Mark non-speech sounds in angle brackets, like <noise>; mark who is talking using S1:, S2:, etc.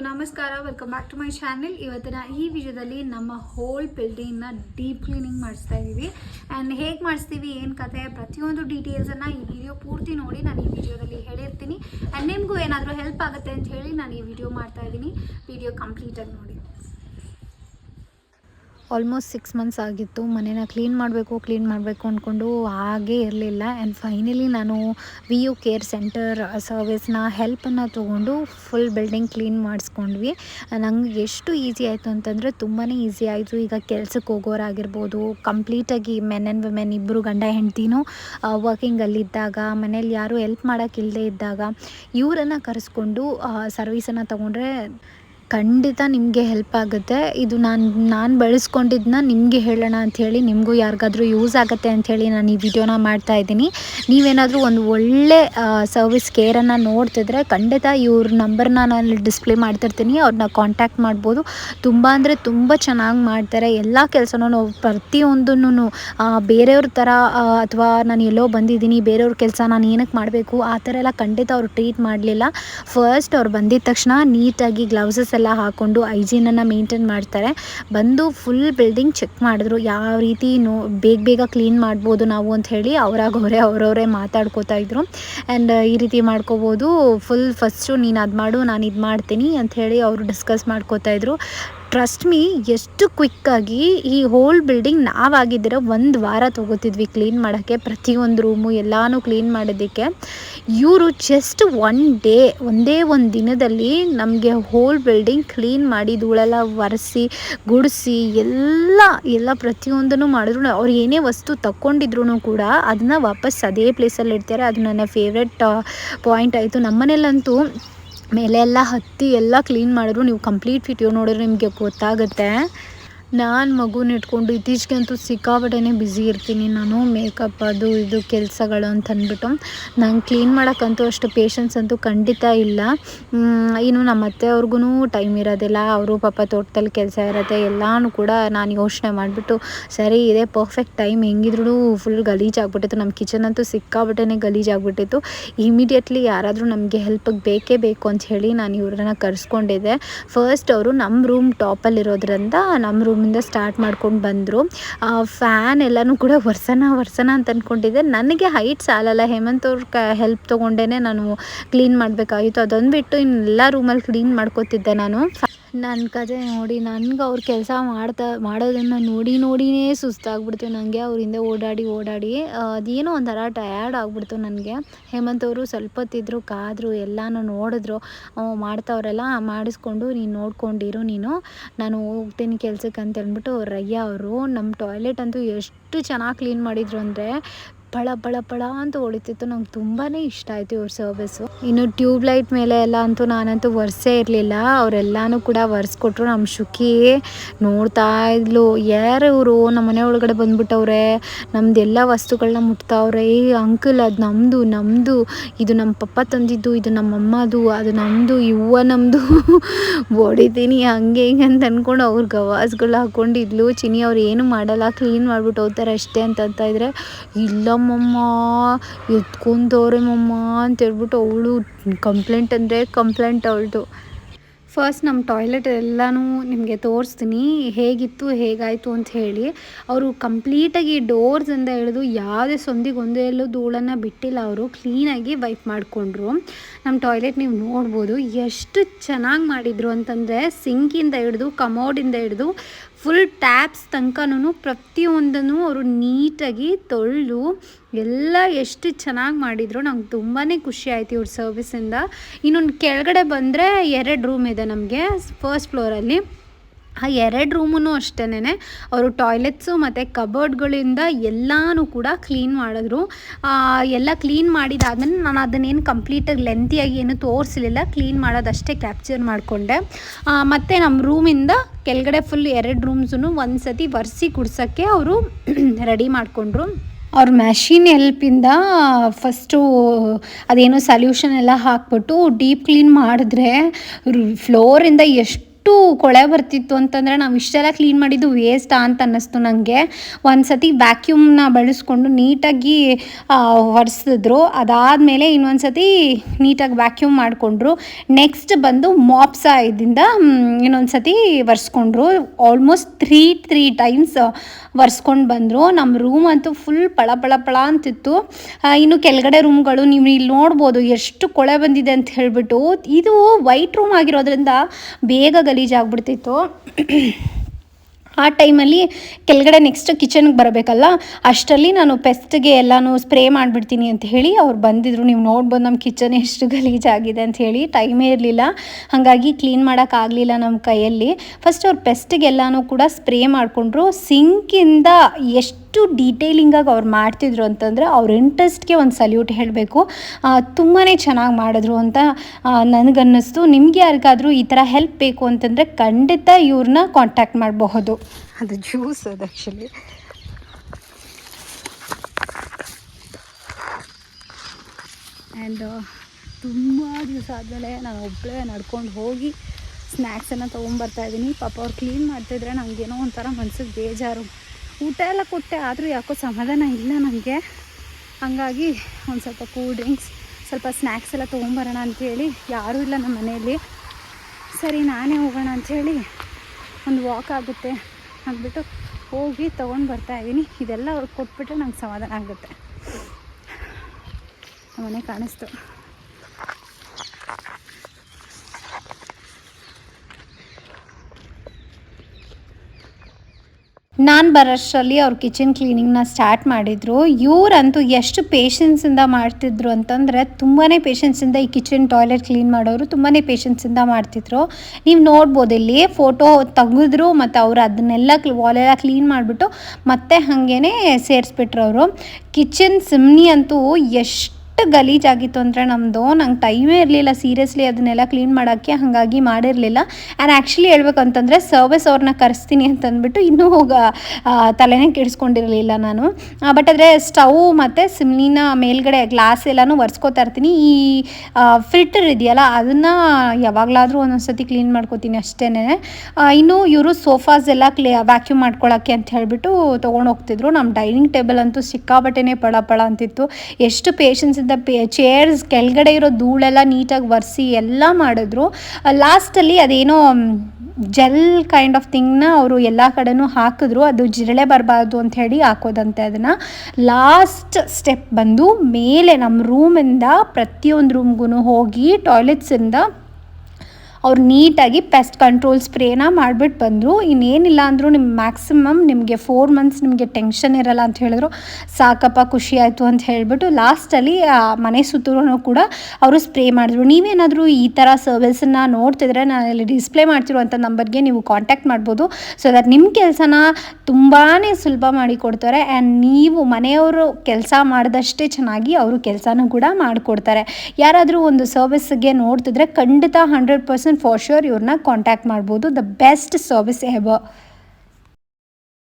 S1: ಎಲ್ರಿಗೂ ನಮಸ್ಕಾರ. Welcome back to my channel ಇವತ್ತಿನ ಈ ವಿಡಿಯೋದಲ್ಲಿ ನಮ್ಮ ಹೋಲ್ ಬಿಲ್ಡಿಂಗ್ನ ಡೀಪ್ ಕ್ಲೀನಿಂಗ್ ಮಾಡಿಸ್ತಾ ಇದ್ದೀವಿ ಆ್ಯಂಡ್ ಹೇಗೆ ಮಾಡಿಸ್ತೀವಿ, ಏನು ಕತೆ, ಪ್ರತಿಯೊಂದು ಡೀಟೇಲ್ಸನ್ನು ಈ ವಿಡಿಯೋ ಪೂರ್ತಿ ನೋಡಿ ನಾನು ಈ ವಿಡಿಯೋದಲ್ಲಿ ಹೇಳಿರ್ತೀನಿ. ಆ್ಯಂಡ್ ನಿಮಗೂ ಏನಾದರೂ ಹೆಲ್ಪ್ ಆಗುತ್ತೆ ಅಂತ ಹೇಳಿ ನಾನು ಈ ವಿಡಿಯೋ ಮಾಡ್ತಾ ಇದ್ದೀನಿ ವಿಡಿಯೋ ಕಂಪ್ಲೀಟಾಗಿ ನೋಡಿ.
S2: ಆಲ್ಮೋಸ್ಟ್ ಸಿಕ್ಸ್ ಮಂತ್ಸ್ ಆಗಿತ್ತು. ಮನೇನ ಕ್ಲೀನ್ ಮಾಡಬೇಕು ಕ್ಲೀನ್ ಮಾಡಬೇಕು ಅಂದ್ಕೊಂಡು ಹಾಗೇ ಇರಲಿಲ್ಲ. ಆ್ಯಂಡ್ ಫೈನಲಿ ನಾನು ವಿ ಯು ಕೇರ್ ಸೆಂಟರ್ ಸರ್ವಿಸ್ನ ಹೆಲ್ಪನ್ನು ತೊಗೊಂಡು ಫುಲ್ ಬಿಲ್ಡಿಂಗ್ ಕ್ಲೀನ್ ಮಾಡಿಸ್ಕೊಂಡ್ವಿ. ನಂಗೆ ಎಷ್ಟು ಈಸಿ ಆಯಿತು ಅಂತಂದರೆ ತುಂಬಾ ಈಸಿ ಆಯಿತು. ಈಗ ಕೆಲ್ಸಕ್ಕೆ ಹೋಗೋರಾಗಿರ್ಬೋದು ಕಂಪ್ಲೀಟಾಗಿ ಮೆನ್ ಆ್ಯಂಡ್ ವುಮೆನ್ ಇಬ್ಬರು ಗಂಡ ಹೆಂಡ್ತಿನೂ ವರ್ಕಿಂಗಲ್ಲಿದ್ದಾಗ ಮನೇಲಿ ಯಾರೂ ಹೆಲ್ಪ್ ಮಾಡೋಕ್ಕಿಲ್ಲದೆ ಇದ್ದಾಗ, ಇವರನ್ನು ಕರೆಸ್ಕೊಂಡು ಸರ್ವೀಸನ್ನು ತೊಗೊಂಡ್ರೆ ಖಂಡಿತ ನಿಮಗೆ ಹೆಲ್ಪ್ ಆಗುತ್ತೆ. ಇದು ನಾನು ನಾನು ಬಳಸ್ಕೊಂಡಿದ್ದನ್ನ ನಿಮಗೆ ಹೇಳೋಣ ಅಂಥೇಳಿ ನಿಮಗೂ ಯಾರಿಗಾದ್ರೂ ಯೂಸ್ ಆಗುತ್ತೆ ಅಂಥೇಳಿ ನಾನು ಈ ವಿಡಿಯೋನ ಮಾಡ್ತಾ ಇದ್ದೀನಿ. ನೀವೇನಾದರೂ ಒಂದು ಒಳ್ಳೆ ಸರ್ವಿಸ್ ಕೇರನ್ನು ನೋಡ್ತಿದ್ರೆ ಖಂಡಿತ ಇವ್ರ ನಂಬರ್ನ ನಾನು ಡಿಸ್ಪ್ಲೇ ಮಾಡ್ತಿರ್ತೀನಿ. ಅವ್ರನ್ನ ಕಾಂಟ್ಯಾಕ್ಟ್ ಮಾಡ್ಬೋದು. ತುಂಬ ಅಂದರೆ ತುಂಬ ಚೆನ್ನಾಗಿ ಮಾಡ್ತಾರೆ. ಎಲ್ಲ ಕೆಲಸನೂ ಪ್ರತಿಯೊಂದನ್ನು ಬೇರೆಯವ್ರ ಥರ ಅಥವಾ ನಾನು ಎಲ್ಲೋ ಬಂದಿದ್ದೀನಿ, ಬೇರೆಯವ್ರ ಕೆಲಸ ನಾನು ಏನಕ್ಕೆ ಮಾಡಬೇಕು, ಆ ಥರ ಎಲ್ಲ ಖಂಡಿತ ಅವ್ರು ಟ್ರೀಟ್ ಮಾಡಲಿಲ್ಲ. ಫಸ್ಟ್ ಅವ್ರು ಬಂದಿದ ತಕ್ಷಣ ನೀಟಾಗಿ ಗ್ಲೌಸಸ್ ಎಲ್ಲ ಹಾಕೊಂಡು ಹೈಜೀನನ್ನು ಮೇಂಟೈನ್ ಮಾಡ್ತಾರೆ. ಬಂದು ಫುಲ್ ಬಿಲ್ಡಿಂಗ್ ಚೆಕ್ ಮಾಡಿದ್ರು. ಯಾವ ರೀತಿ ನೋ, ಬೇಗ ಬೇಗ ಕ್ಲೀನ್ ಮಾಡ್ಬೋದು ನಾವು ಅಂತ ಹೇಳಿ ಅವರಾಗವರೇ ಅವರವರೇ ಮಾತಾಡ್ಕೋತಾ ಇದ್ರು. ಆ್ಯಂಡ್ ಈ ರೀತಿ ಮಾಡ್ಕೋಬೋದು. ಫುಲ್ ಫಸ್ಟು ನೀನು ಅದು ಮಾಡು, ನಾನು ಇದು ಮಾಡ್ತೀನಿ ಅಂಥೇಳಿ ಅವರು ಡಿಸ್ಕಸ್ ಮಾಡ್ಕೋತಾ ಇದ್ರು. ಟ್ರಸ್ಟ್ ಮೀ ಎಷ್ಟು ಕ್ವಿಕ್ಕಾಗಿ ಈ ಹೋಲ್ ಬಿಲ್ಡಿಂಗ್ ನಾವಾಗಿದ್ದರೆ ಒಂದು ವಾರ ತೊಗೋತಿದ್ವಿ ಕ್ಲೀನ್ ಮಾಡೋಕ್ಕೆ. ಪ್ರತಿಯೊಂದು ರೂಮು ಎಲ್ಲನೂ ಕ್ಲೀನ್ ಮಾಡೋದಕ್ಕೆ ಇವರು ಜಸ್ಟ್ ಒನ್ ಡೇ ಒಂದೇ ಒಂದು ದಿನದಲ್ಲಿ ನಮಗೆ ಹೋಲ್ ಬಿಲ್ಡಿಂಗ್ ಕ್ಲೀನ್ ಮಾಡಿ ಧೂಳೆಲ್ಲ ಒರೆಸಿ, ಗುಡಿಸಿ, ಎಲ್ಲ ಎಲ್ಲ ಪ್ರತಿಯೊಂದನ್ನು ಮಾಡಿದ್ರು. ಅವ್ರು ಏನೇ ವಸ್ತು ತಗೊಂಡಿದ್ರು ಕೂಡ ಅದನ್ನ ವಾಪಸ್ ಅದೇ ಪ್ಲೇಸಲ್ಲಿ ಇಡ್ತಾರೆ. ಅದು ನನ್ನ ಫೇವ್ರೆಟ್ ಪಾಯಿಂಟ್ ಆಯಿತು ನಮ್ಮನೇಲಂತೂ. ಮೇಲೆ ಎಲ್ಲ ಹತ್ತಿ ಎಲ್ಲ ಕ್ಲೀನ್ ಮಾಡಿದ್ರು. ನೀವು ಕಂಪ್ಲೀಟ್ ವಿಡಿಯೋ ನೋಡಿದ್ರೆ ನಿಮಗೆ ಗೊತ್ತಾಗುತ್ತೆ. ನಾನು ಮಗುನ ಇಟ್ಕೊಂಡು ಇತ್ತೀಚೆಗಂತೂ ಸಿಕ್ಕಾಪಟ್ಟೆನೇ ಬ್ಯುಸಿ ಇರ್ತೀನಿ. ನಾನು ಮೇಕಪ್ ಅದು ಇದು ಕೆಲಸಗಳು ಅಂತ ಅಂದ್ಬಿಟ್ಟು ನಂಗೆ ಕ್ಲೀನ್ ಮಾಡೋಕ್ಕಂತೂ ಅಷ್ಟು ಪೇಷನ್ಸ್ ಅಂತೂ ಖಂಡಿತ ಇಲ್ಲ. ಇನ್ನು ನಮ್ಮ ಅತ್ತೆ ಅವ್ರಿಗೂ ಟೈಮ್ ಇರೋದಿಲ್ಲ. ಅವರು ಪಾಪ ತೋಟದಲ್ಲಿ ಕೆಲಸ ಇರುತ್ತೆ, ಎಲ್ಲನೂ ಕೂಡ ನಾನು ಯೋಚನೆ ಮಾಡಿಬಿಟ್ಟು, ಸರಿ, ಇದೆ ಪರ್ಫೆಕ್ಟ್ ಟೈಮ್ ಹೆಂಗಿದ್ರು ಫುಲ್ ಗಲೀಜಾಗ್ಬಿಟ್ಟಿತ್ತು ನಮ್ಮ ಕಿಚನ್ ಅಂತೂ ಗಲೀಜ್ ಗಲೀಜಾಗ್ಬಿಟ್ಟಿತ್ತು ಇಮಿಡಿಯೇಟ್ಲಿ ಯಾರಾದರೂ ನಮಗೆ ಹೆಲ್ಪಿಗೆ ಬೇಕೇ ಬೇಕು ಅಂತ ಹೇಳಿ ನಾನು ಇವ್ರನ್ನ ಕರೆಸ್ಕೊಂಡಿದ್ದೆ. ಫಸ್ಟ್ ಅವರು ನಮ್ಮ ರೂಮ್ ಟಾಪಲ್ಲಿರೋದ್ರಿಂದ ನಮ್ಮ ರೂಮಿಂದ ಸ್ಟಾರ್ಟ್ ಮಾಡ್ಕೊಂಡು ಬಂದರು. ಫ್ಯಾನ್ ಎಲ್ಲನೂ ಕೂಡ ವರ್ಷನ ವರ್ಷನ ಅಂತ ಅಂದ್ಕೊಂಡಿದ್ದೆ ನನಗೆ ಹೈಟ್ ಸಾಲಲ್ಲ. ಹೇಮಂತ್ ಅವ್ರ ಕ ಹೆಲ್ಪ್ ತೊಗೊಂಡೇ ನಾನು ಕ್ಲೀನ್ ಮಾಡಬೇಕಾಗಿತ್ತು ಅದೊಂದು ಬಿಟ್ಟು ಇನ್ನೆಲ್ಲ ರೂಮಲ್ಲಿ ಕ್ಲೀನ್ ಮಾಡ್ಕೋತಿದ್ದೆ ನಾನು. ನನ್ನ ಕತೆ ನೋಡಿ ನನ್ಗೆ ಅವ್ರ ಕೆಲಸ ಮಾಡ್ತಾ, ಮಾಡೋದನ್ನು ನೋಡಿ ನೋಡಿನೇ ಸುಸ್ತಾಗ್ಬಿಡ್ತು. ನನಗೆ ಅವರಿಂದ ಓಡಾಡಿ ಓಡಾಡಿ ಅದೇನೋ ಒಂಥರ ಟಯರ್ಡ್ ಆಗಿಬಿಡ್ತು ನನಗೆ. ಹೇಮಂತ್ ಅವರು ಸ್ವಲ್ಪ ಹೊತ್ತಿದ್ರು ಕಾದರು, ಎಲ್ಲನೂ ನೋಡಿದ್ರು. ಮಾಡ್ತಾವ್ರೆಲ್ಲ, ಮಾಡಿಸ್ಕೊಂಡು ನೀನು ನೋಡ್ಕೊಂಡಿರು ನೀನು. ನಾನು ಹೋಗ್ತೀನಿ ಕೆಲ್ಸಕ್ಕೆ ಅಂತ ಅಂದ್ಬಿಟ್ಟು ರಯ್ಯ ಅವರು ನಮ್ಮ ಟಾಯ್ಲೆಟ್ ಅಂತೂ ಎಷ್ಟು ಚೆನ್ನಾಗಿ ಕ್ಲೀನ್ ಮಾಡಿದ್ರು ಅಂದರೆ ಪಳ ಪಳ ಪಳ ಅಂತ ಹೊಳಿತಿತ್ತು ನಂಗೆ ತುಂಬಾ ಇಷ್ಟ ಆಯಿತು ಇವ್ರ ಸರ್ವಿಸು ಇನ್ನು ಟ್ಯೂಬ್ ಲೈಟ್ ಮೇಲೆ ಎಲ್ಲ ಅಂತೂ ನಾನಂತೂ ಒರೆಸೇ ಇರಲಿಲ್ಲ. ಅವರೆಲ್ಲನೂ ಕೂಡ ಒರೆಸ್ಕೊಟ್ರು ನಮ್ಮ ಶುಕಿ ನೋಡ್ತಾ ಇದ್ಲು. ಯಾರು ಇವರು? ನಮ್ಮ ಮನೆ ಒಳಗಡೆ ಬಂದ್ಬಿಟ್ಟವ್ರೆ. ನಮ್ದೆಲ್ಲ ವಸ್ತುಗಳನ್ನ ಮುಟ್ತಾವ್ರೆ. ಏ, ಅಂಕಲ್, ಅದು ನಮ್ಮದು ನಮ್ಮದು ಇದು ನಮ್ಮ ಪಪ್ಪ ತಂದಿದ್ದು, ಇದು ನಮ್ಮ ಅಮ್ಮದು, ಅದು ನಮ್ಮದು ಇವ್ವ ನಮ್ಮದು ಹೊಡಿತೀನಿ ಹಂಗೆ ಹಿಂಗೆ ಅಂತ ಅಂದ್ಕೊಂಡು ಅವ್ರ ಗವಾಸ್ಗಳು ಹಾಕ್ಕೊಂಡಿದ್ಲು ಚಿನಿ ಅವ್ರು ಏನು ಮಾಡಲ್ಲ, ಕ್ಲೀನ್ ಮಾಡ್ಬಿಟ್ಟು ಹೋಗ್ತಾರೆ ಅಷ್ಟೇ ಅಂತ ಅಂತ ಇದ್ರೆ, ಇಲ್ಲ ಮಮ್ಮ ಎತ್ಕೊಂತವ್ರೆ ಅಂತ ಹೇಳ್ಬಿಟ್ಟು ಅವಳು ಕಂಪ್ಲೇಂಟ್ ಅಂದರೆ ಕಂಪ್ಲೇಂಟ್ ಅವಳದು. ಫಸ್ಟ್ ನಮ್ಮ ಟಾಯ್ಲೆಟ್ ಎಲ್ಲನೂ ನಿಮಗೆ ತೋರಿಸ್ತೀನಿ, ಹೇಗಿತ್ತು, ಹೇಗಾಯಿತು ಅಂತ ಹೇಳಿ. ಅವರು ಕಂಪ್ಲೀಟಾಗಿ ಡೋರ್ಸಿಂದ ಹಿಡಿದು ಯಾವುದೇ ಸೊಂದಿಗೆ ಒಂದೇ ಎಲ್ಲೂ ಧೂಳನ್ನು ಬಿಟ್ಟಿಲ್ಲ ಅವರು ಕ್ಲೀನಾಗಿ ವೈಪ್ ಮಾಡಿಕೊಂಡ್ರು. ನಮ್ಮ ಟಾಯ್ಲೆಟ್ ನೀವು ನೋಡ್ಬೋದು ಎಷ್ಟು ಚೆನ್ನಾಗಿ ಮಾಡಿದರು ಅಂತಂದರೆ ಸಿಂಕಿಂದ ಹಿಡಿದು ಕಮೋಡಿಂದ ಹಿಡಿದು ಫುಲ್ ಟ್ಯಾಪ್ಸ್ ತನಕನೂ ಪ್ರತಿಯೊಂದನ್ನು ಅವರು ನೀಟಾಗಿ ತೊಳೆದು ಎಲ್ಲ ಎಷ್ಟು ಚೆನ್ನಾಗಿ ಮಾಡಿದ್ರು ನಂಗೆ ತುಂಬಾ ಖುಷಿ ಆಯಿತು ಇವ್ರ ಸರ್ವಿಸಿಂದ ಇನ್ನೊಂದು ಕೆಳಗಡೆ ಬಂದರೆ ಎರಡು ರೂಮ್ ಇದೆ ನಮಗೆ ಫಸ್ಟ್ ಫ್ಲೋರಲ್ಲಿ ಆ ಎರಡು ರೂಮೂ ಅಷ್ಟೇನೆ ಅವರು ಟಾಯ್ಲೆಟ್ಸು ಮತ್ತು ಕಬೋರ್ಡ್ಗಳಿಂದ ಎಲ್ಲನೂ ಕೂಡ ಕ್ಲೀನ್ ಮಾಡಿದ್ರು. ಎಲ್ಲ ಕ್ಲೀನ್ ಮಾಡಿದಾದ್ಮೇಲೆ ನಾನು ಅದನ್ನೇನು ಕಂಪ್ಲೀಟಾಗಿ ಲೆಂತಿಯಾಗಿ ಏನು ತೋರಿಸಲಿಲ್ಲ. ಕ್ಲೀನ್ ಮಾಡೋದಷ್ಟೇ ಕ್ಯಾಪ್ಚರ್ ಮಾಡಿಕೊಂಡೆ. ಮತ್ತು ನಮ್ಮ ರೂಮಿಂದ ಕೆಳಗಡೆ ಫುಲ್ ಎರಡು ರೂಮ್ಸೂ ಒಂದು ಸತಿ ಒರೆಸಿ ಕುಡ್ಸೋಕ್ಕೆ ಅವರು <clears throat> ರೆಡಿ ಮಾಡಿಕೊಂಡ್ರು. ಅವ್ರ ಮ್ಯಾಷಿನ್ ಹೆಲ್ಪಿಂದ ಫಸ್ಟು ಅದೇನೋ ಸಲ್ಯೂಷನ್ ಎಲ್ಲ ಹಾಕ್ಬಿಟ್ಟು ಡೀಪ್ ಕ್ಲೀನ್ ಮಾಡಿದ್ರೆ, ಫ್ಲೋರಿಂದ ಎಷ್ಟು ಕೊಳೆ ಬರ್ತಿತ್ತು ಅಂತಂದರೆ ನಾವು ಇಷ್ಟೆಲ್ಲ ಕ್ಲೀನ್ ಮಾಡಿದ್ದು ವೇಸ್ಟಾ ಅಂತ ಅನ್ನಿಸ್ತು ನನಗೆ ಒಂದು ಸತಿ ವ್ಯಾಕ್ಯೂಮ್ನ ಬಳಸ್ಕೊಂಡು ನೀಟಾಗಿ ಒರೆಸಿದ್ರು. ಅದಾದಮೇಲೆ ಇನ್ನೊಂದು ಸತಿ ನೀಟಾಗಿ ವ್ಯಾಕ್ಯೂಮ್ ಮಾಡಿಕೊಂಡ್ರು. ನೆಕ್ಸ್ಟ್ ಬಂದು ಮಾಪ್ಸ ಇದರಿಂದ ಇನ್ನೊಂದು ಸತಿ ಒರೆಸ್ಕೊಂಡ್ರು. ಆಲ್ಮೋಸ್ಟ್ ತ್ರೀ ತ್ರೀ ಟೈಮ್ಸ್ ಒರೆಸ್ಕೊಂಡು ಬಂದರು. ನಮ್ಮ ರೂಮ್ ಅಂತೂ ಫುಲ್ ಪಳ ಪಳ ಪಳ ಅಂತಿತ್ತು ಇನ್ನು ಕೆಳಗಡೆ ರೂಮ್ಗಳು ನೀವು ಇಲ್ಲಿ ನೋಡ್ಬೋದು ಎಷ್ಟು ಕೊಳೆ ಬಂದಿದೆ ಅಂತ ಹೇಳಿಬಿಟ್ಟು. ಇದು ವೈಟ್ ರೂಮ್ ಆಗಿರೋದ್ರಿಂದ ಬೇಗ ಗಲೀಜಾಗ್ಬಿಡ್ತಿತ್ತು ಆ ಟೈಮಲ್ಲಿ ಕೆಳಗಡೆ ನೆಕ್ಸ್ಟ್ ಕಿಚನ್ಗೆ ಬರಬೇಕಲ್ಲ, ಅಷ್ಟರಲ್ಲಿ ನಾನು ಪೆಸ್ಟ್ಗೆ ಎಲ್ಲನೂ ಸ್ಪ್ರೇ ಮಾಡಿಬಿಡ್ತೀನಿ ಅಂತ ಹೇಳಿ ಅವ್ರು ಬಂದಿದ್ರು. ನೀವು ನೋಡ್ಬೋದು ನಮ್ಮ ಕಿಚನ್ ಎಷ್ಟು ಗಲೀಜಾಗಿದೆ ಅಂತ ಹೇಳಿ ಟೈಮೇ ಇರಲಿಲ್ಲ. ಹಾಗಾಗಿ ಕ್ಲೀನ್ ಮಾಡೋಕ್ಕಾಗಲಿಲ್ಲ ನಮ್ಮ ಕೈಯಲ್ಲಿ. ಫಸ್ಟ್ ಅವ್ರು ಪೆಸ್ಟಿಗೆಲ್ಲನೂ ಕೂಡ ಸ್ಪ್ರೇ ಮಾಡಿಕೊಂಡ್ರು. ಸಿಂಕಿಂದ ಎಷ್ಟು ಡೀಟೇಲಿಂಗಾಗಿ ಅವ್ರು ಮಾಡ್ತಿದ್ರು ಅಂತಂದರೆ ಅವ್ರ ಇಂಟ್ರೆಸ್ಟ್ಗೆ ಒಂದು ಸಲ್ಯೂಟ್ ಹೇಳಬೇಕು. ತುಂಬಾ ಚೆನ್ನಾಗಿ ಮಾಡಿದ್ರು ಅಂತ ನನಗನ್ನಿಸ್ತು. ನಿಮ್ಗೆ ಯಾರಿಗಾದರೂ ಈ ಥರ ಹೆಲ್ಪ್ ಬೇಕು ಅಂತಂದರೆ ಖಂಡಿತ ಇವ್ರನ್ನ ಕಾಂಟ್ಯಾಕ್ಟ್ ಮಾಡಬಹುದು. ಅದು ಜ್ಯೂಸ್ ಅದು ಆ್ಯಕ್ಚುಲಿ ಆ್ಯಂಡ್ ತುಂಬ ದಿವಸ ಆದಮೇಲೆ ನಾನು ಒಬ್ಬಳೇ ನಡ್ಕೊಂಡು ಹೋಗಿ ಸ್ನ್ಯಾಕ್ಸನ್ನು ತೊಗೊಂಬರ್ತಾ ಇದ್ದೀನಿ. ಪಾಪ ಅವ್ರು ಕ್ಲೀನ್ ಮಾಡ್ತಿದ್ರೆ ನನಗೇನೋ ಒಂಥರ ಮನ್ಸಿಗೆ ಬೇಜಾರು. ಊಟ ಎಲ್ಲ ಕೊಟ್ಟೆ, ಆದರೂ ಯಾಕೋ ಸಮಾಧಾನ ಇಲ್ಲ ನನಗೆ ಹಂಗಾಗಿ ಒಂದು ಸ್ವಲ್ಪ ಕೂಲ್ ಡ್ರಿಂಕ್ಸ್ ಸ್ವಲ್ಪ ಸ್ನ್ಯಾಕ್ಸ್ ಎಲ್ಲ ತೊಗೊಂಬರೋಣ ಅಂಥೇಳಿ ಯಾರೂ ಇಲ್ಲ ನಮ್ಮ ಮನೆಯಲ್ಲಿ. ಸರಿ, ನಾನೇ ಹೋಗೋಣ ಅಂಥೇಳಿ ಒಂದು ವಾಕ್ ಆಗುತ್ತೆ ಅಂದ್ಬಿಟ್ಟು ಹೋಗಿ ತೊಗೊಂಡು ಬರ್ತಾ ಇದ್ದೀನಿ. ಇದೆಲ್ಲ ಅವ್ರಿಗೆ ಕೊಟ್ಬಿಟ್ರೆ ನಂಗೆ ಸಮಾಧಾನ ಆಗುತ್ತೆ. ಮನೆ ಕಾಣಿಸ್ತು. ನಾನು ಬರೋಷ್ಟರಲ್ಲಿ ಅವ್ರು ಕಿಚನ್ ಕ್ಲೀನಿಂಗ್ನ ಸ್ಟಾರ್ಟ್ ಮಾಡಿದರು. ಇವರಂತೂ ಎಷ್ಟು ಪೇಷನ್ಸಿಂದ ಮಾಡ್ತಿದ್ರು ಅಂತಂದರೆ ತುಂಬಾ ಪೇಷನ್ಸಿಂದ ಈ ಕಿಚನ್ ಟಾಯ್ಲೆಟ್ ಕ್ಲೀನ್ ಮಾಡೋರು ತುಂಬಾ ಪೇಷನ್ಸಿಂದ ಮಾಡ್ತಿದ್ರು. ನೀವು ನೋಡ್ಬೋದು ಇಲ್ಲಿ ಫೋಟೋ ತೆಗೆದ್ರು ಮತ್ತು ಅವರು ಅದನ್ನೆಲ್ಲ ವಾಲೆಲ್ಲ ಕ್ಲೀನ್ ಮಾಡಿಬಿಟ್ಟು ಮತ್ತೆ ಹಾಗೇ ಸೇರಿಸ್ಬಿಟ್ರು ಅವರು. ಕಿಚನ್ ಸಿಮ್ನಿ ಅಂತೂ ಎಷ್ಟು ಗಲೀಜಾಗಿತ್ತು ಅಂದರೆ ನಮ್ಮದು ನಂಗೆ ಟೈಮೇ ಇರಲಿಲ್ಲ. ಸೀರಿಯಸ್ಲಿ ಅದನ್ನೆಲ್ಲ ಕ್ಲೀನ್ ಮಾಡೋಕ್ಕೆ ಹಾಗಾಗಿ ಮಾಡಿರಲಿಲ್ಲ. ಆ್ಯಂಡ್ ಆ್ಯಕ್ಚುಲಿ ಹೇಳ್ಬೇಕಂತಂದರೆ ಸರ್ವಿಸ್ ಅವ್ರನ್ನ ಕರೆಸ್ತೀನಿ ಅಂತಂದ್ಬಿಟ್ಟು ಇನ್ನೂ ಹೋಗ ತಲೆನೇ ಕೆಡಿಸ್ಕೊಂಡಿರಲಿಲ್ಲ ನಾನು. ಬಟ್ ಆದರೆ ಸ್ಟವ್ ಮತ್ತು ಸಿಮ್ನಿನ ಮೇಲ್ಗಡೆ ಗ್ಲಾಸ್ ಎಲ್ಲನೂ ಒರೆಸ್ಕೋತಾ ಇರ್ತೀನಿ. ಈ ಫಿಲ್ಟರ್ ಇದೆಯಲ್ಲ, ಅದನ್ನು ಯಾವಾಗಲಾದರೂ ಒಂದೊಂದ್ಸತಿ ಕ್ಲೀನ್ ಮಾಡ್ಕೋತೀನಿ ಅಷ್ಟೇ ಇನ್ನು ಇವರು ಸೋಫಾಸ್ ಎಲ್ಲ ಕ್ಲೇ ವ್ಯಾಕ್ಯೂಮ್ ಮಾಡ್ಕೊಳ್ಳೋಕ್ಕೆ ಅಂತ ಹೇಳಿಬಿಟ್ಟು ತೊಗೊಂಡು ಹೋಗ್ತಿದ್ರು. ನಮ್ಮ ಡೈನಿಂಗ್ ಟೇಬಲ್ ಅಂತೂ ಸಿಕ್ಕಾಬಟ್ಟೆನೇ ಪಳ ಪಳ ಅಂತಿತ್ತು. ಎಷ್ಟು ಪೇಷನ್ಸಿಂದ ಪೇ ಚೇರ್ಸ್ ಕೆಳಗಡೆ ಇರೋ ಧೂಳೆಲ್ಲ ನೀಟಾಗಿ ಒರೆಸಿ ಎಲ್ಲ ಮಾಡಿದ್ರು. ಲಾಸ್ಟಲ್ಲಿ ಅದೇನೋ ಜೆಲ್ ಕೈಂಡ್ ಆಫ್ ಥಿಂಗ್ನ ಅವರು ಎಲ್ಲ ಕಡೆನೂ ಹಾಕಿದ್ರು. ಅದು ಜಿರಳೆ ಬರಬಾರ್ದು ಅಂತ ಹೇಳಿ ಹಾಕೋದಂತೆ ಅದನ್ನು. ಲಾಸ್ಟ್ ಸ್ಟೆಪ್ ಬಂದು ಮೇಲೆ ನಮ್ಮ ರೂಮಿಂದ ಪ್ರತಿಯೊಂದು ರೂಮ್ಗೂ ಹೋಗಿ ಟಾಯ್ಲೆಟ್ಸಿಂದ ಅವ್ರು ನೀಟಾಗಿ ಪೆಸ್ಟ್ ಕಂಟ್ರೋಲ್ ಸ್ಪ್ರೇನ ಮಾಡಿಬಿಟ್ಟು ಬಂದರು. ಇನ್ನೇನಿಲ್ಲ ಅಂದರೂ ನಿಮ್ಮ ಮ್ಯಾಕ್ಸಿಮಮ್ ನಿಮಗೆ ಫೋರ್ ಮಂತ್ಸ್ ನಿಮಗೆ ಟೆನ್ಷನ್ ಇರಲ್ಲ ಅಂತ ಹೇಳಿದ್ರು. ಸಾಕಪ್ಪ, ಖುಷಿ ಆಯಿತು ಅಂತ ಹೇಳಿಬಿಟ್ಟು ಲಾಸ್ಟಲ್ಲಿ ಮನೆ ಸುತ್ತಲೂ ಕೂಡ ಅವರು ಸ್ಪ್ರೇ ಮಾಡಿದ್ರು. ನೀವೇನಾದರೂ ಈ ಥರ ಸರ್ವಿಸನ್ನು ನೋಡ್ತಿದ್ರೆ ನಾನು ಇಲ್ಲಿ ಡಿಸ್ಪ್ಲೇ ಮಾಡ್ತಿರುವಂಥ ನಂಬರ್ಗೆ ನೀವು ಕಾಂಟ್ಯಾಕ್ಟ್ ಮಾಡ್ಬೋದು. ಸೊ ದಟ್ ನಿಮ್ಮ ಕೆಲಸನ ತುಂಬಾ ಸುಲಭ ಮಾಡಿ ಕೊಡ್ತಾರೆ. ಆ್ಯಂಡ್ ನೀವು ಮನೆಯವರು ಕೆಲಸ ಮಾಡಿದಷ್ಟೇ ಚೆನ್ನಾಗಿ ಅವರು ಕೆಲಸನೂ ಕೂಡ ಮಾಡಿಕೊಡ್ತಾರೆ. ಯಾರಾದರೂ ಒಂದು ಸರ್ವಿಸ್ಗೆ ನೋಡ್ತಿದ್ರೆ ಖಂಡಿತ ಹಂಡ್ರೆಡ್ ಪರ್ಸೆಂಟ್ ಫಾರ್ ಶ್ಯೂರ್ ಇವ್ರನ್ನ ಕಾಂಟ್ಯಾಕ್ಟ್ ಮಾಡ್ಬೋದು. The best service ever